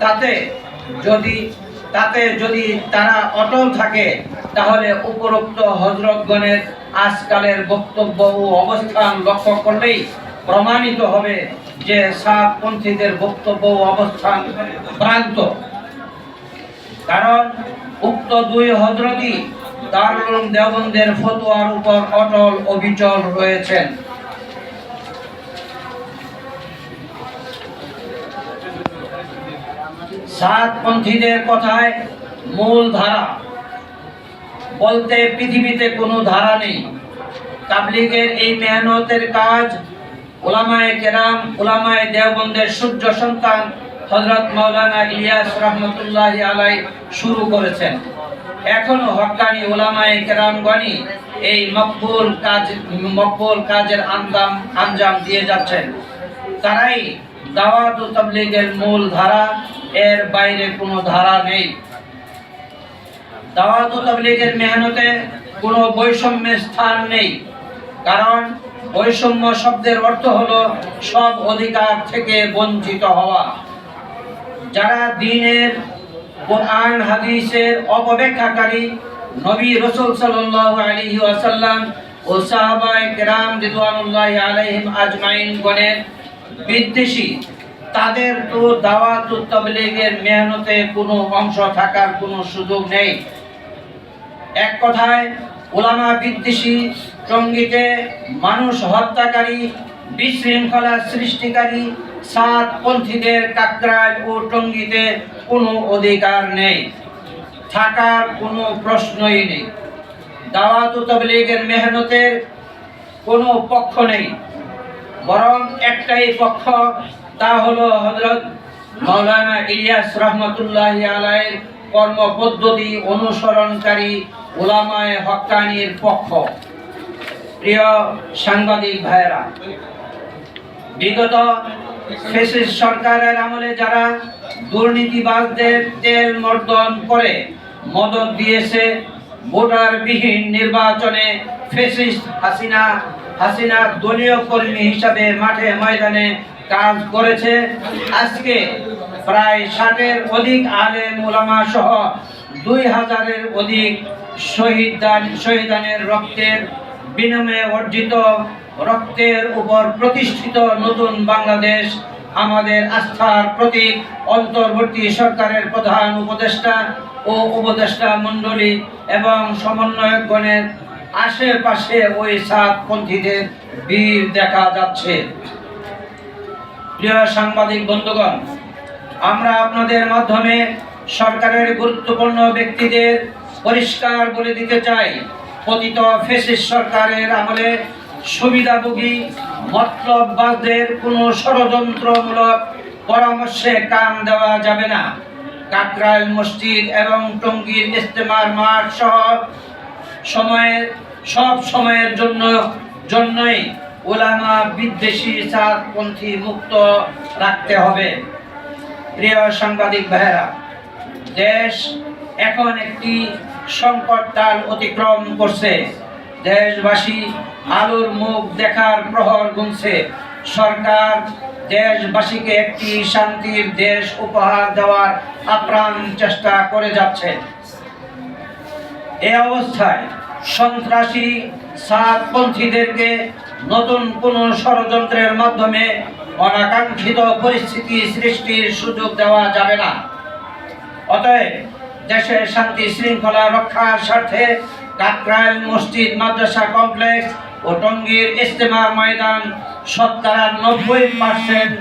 তাতে যদি তাতে যদি তারা অটল থাকে, তাহলে উপরোক্ত হজরতগণের আজকালের বক্তব্য ও অবস্থান লক্ষ্য করলেই প্রমাণিত হবে যে সাতপন্থীদের বক্তব্য ও অবস্থান ভ্রান্ত। কারণ উক্ত দুই হজরতই দারুল দেওবন্দের ফতোয়ার উপর অটল অবিচল রয়েছেন। সাতপন্থীদের কথায় মূল ধারা। বলতে পৃথিবীতে কোনো ধারা নেই। তাবলিগের এই মেহনতের কাজ ওলামায়ে কেরাম, ওলামায়ে দেওবন্দের সূর্য সন্তান হজরত মৌলানা ইলিয়াস রহমতুল্লাহ আলাই শুরু করেছেন। এখনও হক্কানি ওলামায়ে কেরামগণই এই মকবুল কাজ, মকবুল কাজের আঞ্জাম আঞ্জাম দিয়ে যাচ্ছেন। তারাই দাওয়াত ও তাবলিগের মূল ধারা, এর বাইরে কোনো ধারা নেই। দাওয়াত ও তাবলিগের মেহনতে কোনো বৈষম্যের স্থান নেই। কারণ বৈষম্য শব্দের অর্থ হলো সব অধিকার থেকে বঞ্চিত হওয়া। যারা দিনের কোরআন, হাদিসের অপব্যাখ্যাকারী নবী রসুল সাল্লাল্লাহু আলাইহি ওয়াসাল্লাম ও সাহাবায়ে কেরাম রিদওয়ানুল্লাহি আলাইহিম আজমাইন গণের বিদ্বেষী। তাদের তো দাওয়াত তাবলীগের মেহনতে কোনো অংশ থাকার কোনো সুযোগ নেই। এক কথায়, ওলামা বিদ্বেষী টঙ্গিতে মানুষ হত্যাকারী, বিশৃঙ্খলা সৃষ্টিকারী, সাত পন্থীদের কাকরায় ও টঙ্গিতে কোনো অধিকার নেই। থাকার কোনো প্রশ্নই নেই। দাওয়াত তাবলীগের মেহনতের কোনো পক্ষ নেই। বরং একটাই পক্ষ, তা হলো হজরত মৌলানা ইলিয়াস রহমতুল্লাহ আলাইয়ের কর্মপদ্ধতি অনুসরণকারী ওলামায়ে হক্কানির পক্ষ। প্রিয় সাংবাদিক ভাইয়েরা, বিগত ফেসিস সরকারের আমলে যারা দুর্নীতিবাজদের তেল মর্দন করে মদত দিয়েছে, ভোটারবিহীন নির্বাচনে ফেসিস্ট হাসিনা হাসিনা দলীয় কর্মী হিসাবে মাঠে ময়দানে কাজ করেছে। আজকে প্রায় ষাটের অধিক আলেম ওলামা সহ দুই হাজারের অধিক শহীদান শহীদানের রক্তের বিনিময়ে অর্জিত রক্তের উপর প্রতিষ্ঠিত নতুন বাংলাদেশ আমাদের আস্থার প্রতীক, অন্তর্বর্তী সরকারের প্রধান উপদেষ্টা ও উপদেষ্টা মণ্ডলী এবং সমন্বয়কগণের আশেপাশে ওই সাতপন্থীদের ভিড় দেখা যাচ্ছে। প্রিয় সাংবাদিক বন্ধুগণ, আমরা আপনাদের মাধ্যমে সরকারের গুরুত্বপূর্ণ ব্যক্তিদের পরিষ্কার বলে দিতে চাই। পতিত ফেসিস সরকারের আমলে সুবিধাভোগী, মতলববাজদের কোনো ষড়যন্ত্রমূলক পরামর্শে কান দেওয়া যাবে না। কাকরাইল মসজিদ এবং টঙ্গীর ইস্তেমার মাঠ সহ সময়ের সব সময়ের জন্য, জন্যই ওলামা বিদ্বেষী সাতপন্থী মুক্ত রাখতে হবে। প্রিয় সাংবাদিক ভাইয়েরা, দেশ এখন একটি সংকট অতিক্রম করছে। দেশবাসী আলোর মুখ দেখার প্রহর গুনছে। সরকার দেশবাসীকে একটি শান্তির দেশ উপহার দেওয়ার আপ্রাণ চেষ্টা করে যাচ্ছে। এই অবস্থায় সন্ত্রাসী সাতপন্থীদেরকে নতুন কোন ষড়যন্ত্রের মাধ্যমে অনাকাঙ্ক্ষিত পরিস্থিতি সৃষ্টির সুযোগ দেওয়া যাবে না। অতএব দেশের শান্তি শৃঙ্খলা রক্ষার স্বার্থে কাকরাইল মসজিদ, মাদ্রাসা কমপ্লেক্স ও টঙ্গীর ইস্তেমা ময়দান শতকরা নব্বই পার্সেন্ট